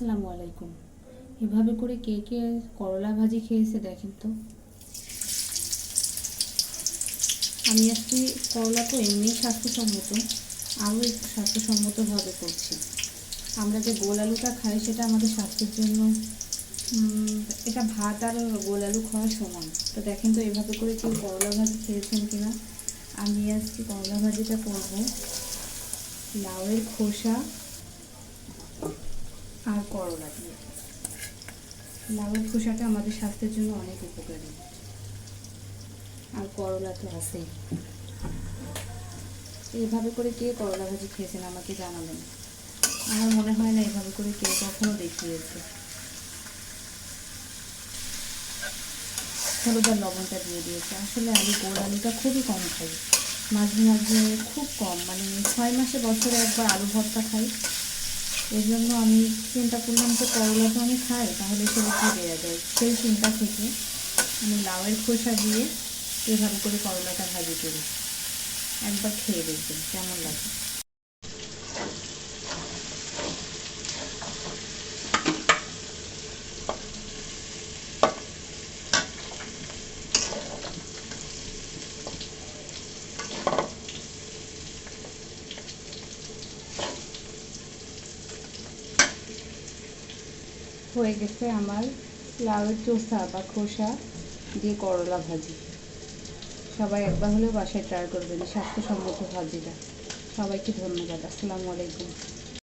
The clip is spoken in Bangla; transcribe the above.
আসসালামু আলাইকুম। এভাবে করে কে কে করলা ভাজি খেয়েছে দেখেন তো। আমি আজকে করলা তো এমনিই স্বাস্থ্যসম্মত, আরও একটু স্বাস্থ্যসম্মতভাবে করছি। আমরা যে গোল আলুটা খাই সেটা আমাদের স্বাস্থ্যের জন্য এটা ভাত আর গোল আলু খাওয়া সমান। তো দেখেন তো এভাবে করে কেউ করলা ভাজি খেয়েছেন কিনা। আমি আজকে করলা ভাজিটা করব। লাউয়ের খোসা করলা দিয়ে লাউয়ের খোসাটা আমাদের স্বাস্থ্যের জন্য অনেক উপকারী। আর করলা তো আছেই। এইভাবে করে কে করলা ভাজি খেয়েছেন আমাকে জানাবেন আমার মনে হয় না এইভাবে করে কেউ কখনো দেখিয়েছে। হলুদ আর লবণটা দিয়ে দিয়েছে। আসলে আমি গোল আলুটা খুবই কম খাই। মাঝে মাঝে খুব কম মানে ছয় মাসে বছরে একবার আলু ভর্তা খাই। এই জন্য আমি চিন্তা করলাম যে করলা তো আমি খাই, তাহলে সেটা কী দেওয়া যায়? সেই চিন্তা থেকে আমি লাউয়ের খোসা দিয়ে এভাবে করে করলাটা ভাজি করি। একবার খেয়ে দেখবেন, কেমন লাগে। হয়ে গেছে আমার লাউয়ের চোষা বা খোসা দিয়ে করলা ভাজি। সবাই একবার হলেও বাসায় ট্রাই করবেন, স্বাস্থ্যসম্মত ভাজিটা। সবাইকে ধন্যবাদ, আসসালামু আলাইকুম।